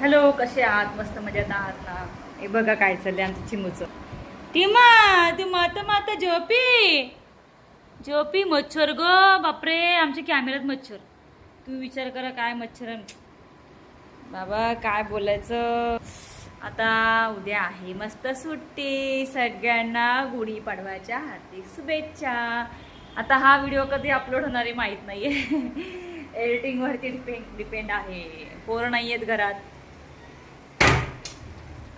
Hello कसे आहात? मस्त मजेत आहात ना? हे बघा काय चाललंय आमचं चिमूचं. टीमा ती मात मात झोपी? झोपी मच्छर ग बापरे आमच्या कॅमेऱ्यात मच्छर. तू विचार करा काय मच्छर बाबा काय बोलायचं? आता उद्या आहे मस्त सुट्टी. सगळ्यांना गुढी पाडवायच्या हार्दिक शुभेच्छा. आता हा व्हिडिओ कधी अपलोड होणार आहे माहीत नाही आहे एडिटिंगवरती डिपेंड डिपेंड आहे. पोरं नाही आहेत घरात.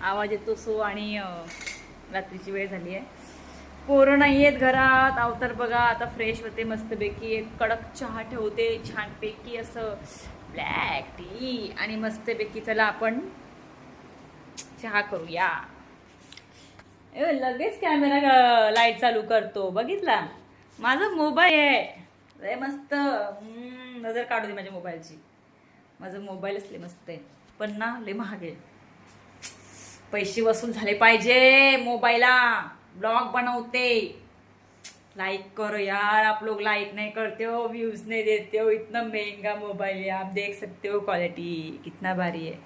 आवाज येतो सो आणि रात्रीची वेळ झाली आहे. पोरं नाही आहेत घरात. अवतर बघा आता फ्रेश होते मस्तपैकी. एक कडक चहा ठेवते छानपैकी असं ब्लॅक टी आणि मस्तपैकी चला आपण चहा करूया. ए, लगेच कॅमेरा लाइट चालू करतो. बघितला? माझा मोबाईल आहे. लय मस्त. नजर काढू दे माझ्या मोबाईलची माझा मोबाईलच लय मस्त आहे. पण ना लय महाग आहे. पैसे वसूल झाले पाहिजे मोबाईलला. ब्लॉग बनवते. लाइक करो यार आप लोग लाइक नहीं करते हो व्यूज नहीं देते हो. इतना महंगा मोबाइल है आप देख सकते हो क्वालिटी कितना भारी है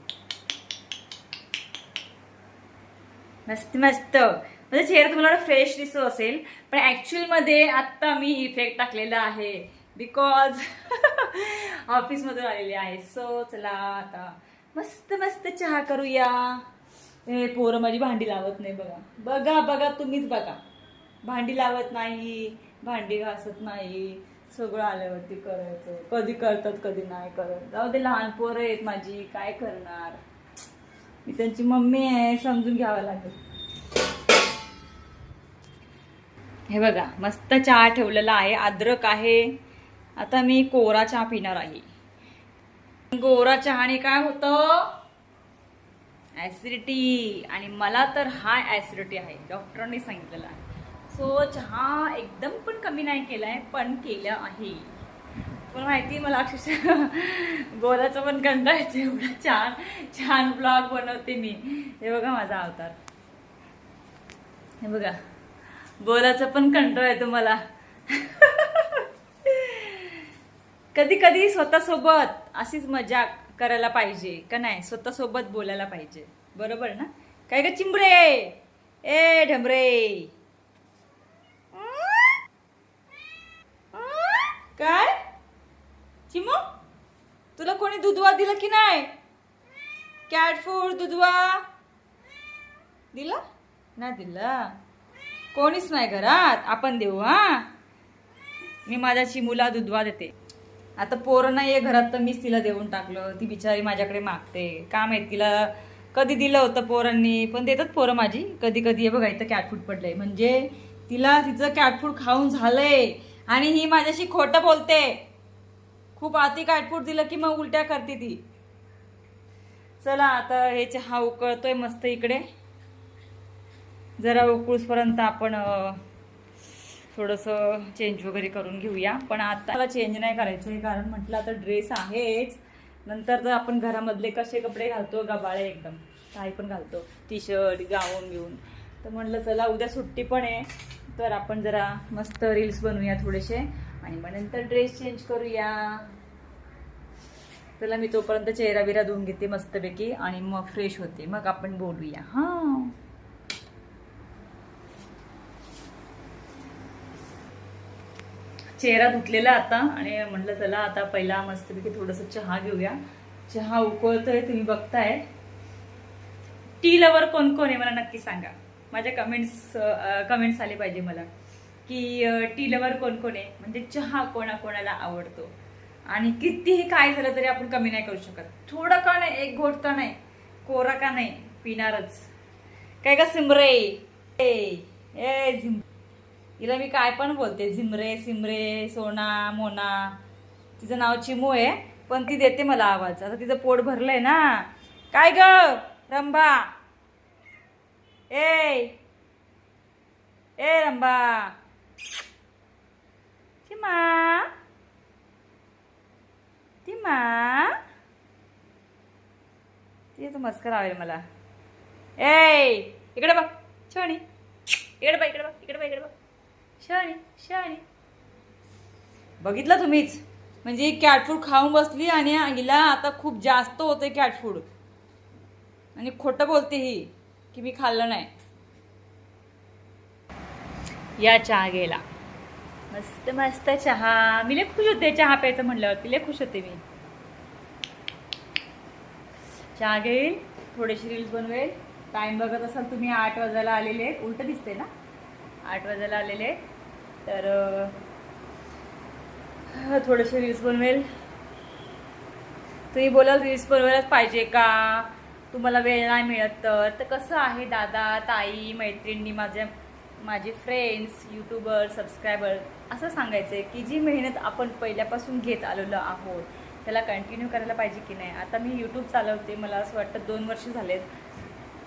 मस्त मस्त. म्हणजे चेहरा तुम्हाला फ्रेश दिसत असेल पण ऍक्च्युअलमध्ये आत्ता मी इफेक्ट टाकलेला आहे. बिकॉज ऑफिसमधून आलेले आहे. सो चला आता मस्त मस्त चहा करूया. हे पोरं माझी भांडी लावत नाही बघा. बघा बघा तुम्हीच बघा. भांडी लावत नाही भांडी घासत नाही सगळं आल्यावरती करायचं. कधी करतात कधी नाही करत. जाऊ दे लहान पोरं आहेत माझी काय करणार? मी त्यांची मम्मी आहे समजून घ्यावं लागेल. हे बघा मस्त चहा ठेवलेला आहे अद्रक आहे. आता मी कोरा चहा पिणार आहे. गोरा चहाने काय होतं? ॲसिडिटी आणि मला तर हा ऍसिडिटी आहे. डॉक्टरांनी सांगितलेलं आहे. सो चहा एकदम पण कमी नाही केलाय पण केलं आहे. पण माहिती मला अक्षरशः गोलाचं पण कंटाळा येतो. एवढा छान छान ब्लॉग बनवते मी. हे बघा माझा अवतार. हे बघा. गोलाचं पण कंटाळ येतो मला कधी कधी स्वतःसोबत अशीच मजा करायला पाहिजे का नाही? स्वतःसोबत बोलायला पाहिजे. बरोबर ना? काय का चिंबरे? ए ढमरे. काय? चिमू तुला कोणी दुधवा दिलं की नाही? कॅट फूड दुधवा. दिला? नाही दिला. कोणीच नाही घरात. आपण देऊ हा? मी माझ्या चिमूला दुधवा देते. आता पोरं नाही आहे घरात तर मीच तिला देऊन टाकलं. ती बिचारी माझ्याकडे मागते. का आहे तिला कधी दिलं होतं पोरांनी पण देतात पोरं माझी. कधी कधी हे बघा इथं कॅटफूड पडलंय. म्हणजे तिला तिचं कॅटफूड खाऊन झालंय. आणि ही माझ्याशी खोटं बोलते. खूप आती कॅटफूड दिलं की मग उलट्या करते ती. चला आता हे चहा उकळतोय मस्त इकडे. जरा उकळूसपर्यंत आपण थोडंसं चेंज वगैरे करून घेऊया. पण आता मला चेंज नाही करायचं आहे कारण म्हटलं आता ड्रेस आहेच. नंतर तर आपण घरामधले कसे कपडे घालतो गबाळे एकदम. काही पण घालतो. टी शर्ट गाऊन घेऊन. तर म्हटलं चला उद्या सुट्टी पण आहे. तर आपण जरा मस्त रील्स बनवूया थोडेसे. आणि मग नंतर ड्रेस चेंज करूया. चला मी तोपर्यंत चेहरा बिरा धुवून घेते मस्तपैकी. आणि मग फ्रेश होते. मग आपण बोलूया. हां. चेहरा धुतलेला आता आणि म्हटलं चला आता पहिला मस्तपैकी थोडंसं चहा घेऊया. चहा उकळतोय तुम्ही बघताय. टी लवर कोण कोण आहे मला नक्की सांगा. माझ्या कमेंट्स कमेंट्स आले पाहिजे मला. की टी लवर कोण कोण आहे? म्हणजे चहा कोणा कोणाला आवडतो? आणि कितीही काय झालं तरी आपण कमी नाही करू शकत. थोडं का नाही एक घोट का नाही कोरा का नाही पिणारच. काय का सिमरे? ए ए झिम तिला मी काय पण बोलते झिमरे सिमरे सोना मोना. तिचं नाव चिमू आहे पण ती देते मला आवाज. आता तिचं पोट भरलंय ना. काय ग रंभा ए! ए रंभा चिमा? चिमा? ती तर मस्कर आवेल मला. ए! इकडे बघ छोणी इकडे बघ इकडे बघ इकडे बघ इकडे बघ. शहाणी शहाणी बघितलं तुम्हीच. म्हणजे कॅट फूड खाऊन बसली आणि हिला आता खूप जास्त होते कॅट फूड आणि खोटं बोलते ही की मी खाल्लं नाही. या चहा गेला मस्त मस्त चहा. मी लय खुश होते चहा प्यायचं म्हणल्यावरती लय खुश होते मी. चहा घेईल थोडेसे रील्स बनवेल. टाईम बघत असाल तुम्ही आठ वाजायला आलेले उलट दिसते ना? आठ वाजायला आलेले तर थोडेसे रील्स बनवेल. तुम्ही बोलाल रील्स बनवायलाच पाहिजे का? तुम्हाला वेळ नाही मिळत तर. तर कसं आहे दादा ताई मैत्रिणी माझ्या माझे फ्रेंड्स यूट्यूबर सबस्क्रायबर असं सांगायचं आहे की जी मेहनत आपण पहिल्यापासून घेत आलेलो आहोत त्याला कंटिन्यू करायला पाहिजे की नाही? आता मी यूट्यूब चालवते मला असं वाटतं दोन वर्ष झालेत.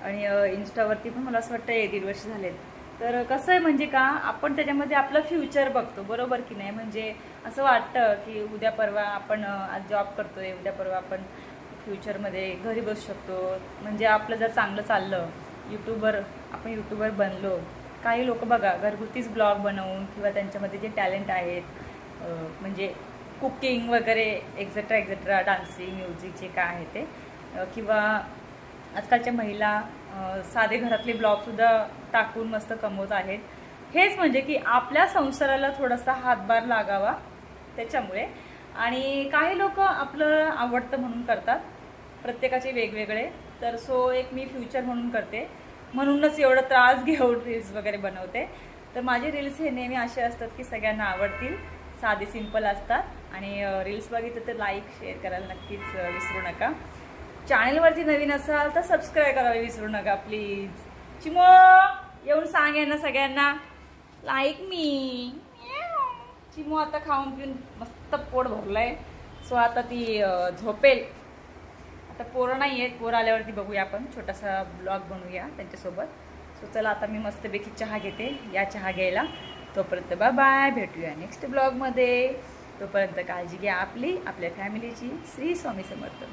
आणि इन्स्टावरती पण मला असं वाटतं एक दीड वर्ष झालेत. तर कसं आहे म्हणजे का आपण त्याच्यामध्ये आपलं फ्युचर बघतो बरोबर की नाही? म्हणजे असं वाटतं की उद्या परवा आपण आज जॉब करतोय उद्या परवा आपण फ्युचरमध्ये घरी बसू शकतो. म्हणजे आपलं जर चांगलं चाललं यूट्यूबर आपण यूट्यूबर बनलो काही लोक बघा घरगुतीच ब्लॉग बनवून किंवा त्यांच्यामध्ये जे टॅलेंट आहेत म्हणजे कुकिंग वगैरे एक्झेट्रा एक्झेट्रा डान्सिंग म्युझिक जे काय आहे ते किंवा आजकालच्या महिला साधे घरातले ब्लॉगसुद्धा टाकून मस्त कमवत आहेत. हेच म्हणजे की आपल्या संसाराला थोडासा हातभार लागावा त्याच्यामुळे. आणि काही लोक आपलं आवडतं म्हणून करतात. प्रत्येकाचे वेगवेगळे. तर सो एक मी फ्युचर म्हणून करते. म्हणूनच एवढा त्रास घेऊन रील्स वगैरे बनवते. तर माझे रील्स हे नेहमी असे असतात की सगळ्यांना आवडतील. साधे सिंपल असतात. आणि रील्स बघितलं तर लाईक शेअर करायला नक्कीच विसरू नका. चॅनलवरती नवीन असाल तर सबस्क्राईब करायला विसरू नका प्लीज चिमो येऊन सांग ना सगळ्यांना. लाईक मी चिमो आता खाऊन पिऊन मस्त पोट भरलंय. सो आता ती झोपेल. आता पोरं नाही आहेत पोरं आल्यावरती बघूया आपण. छोटासा ब्लॉग बनवूया त्यांच्यासोबत. सो चला आता मी मस्तपैकी चहा घेते. या चहा घ्यायला. तोपर्यंत बाय बाय भेटूया नेक्स्ट ब्लॉगमध्ये तोपर्यंत काळजी घ्या आपली आपल्या फॅमिलीची श्री स्वामी समर्थ.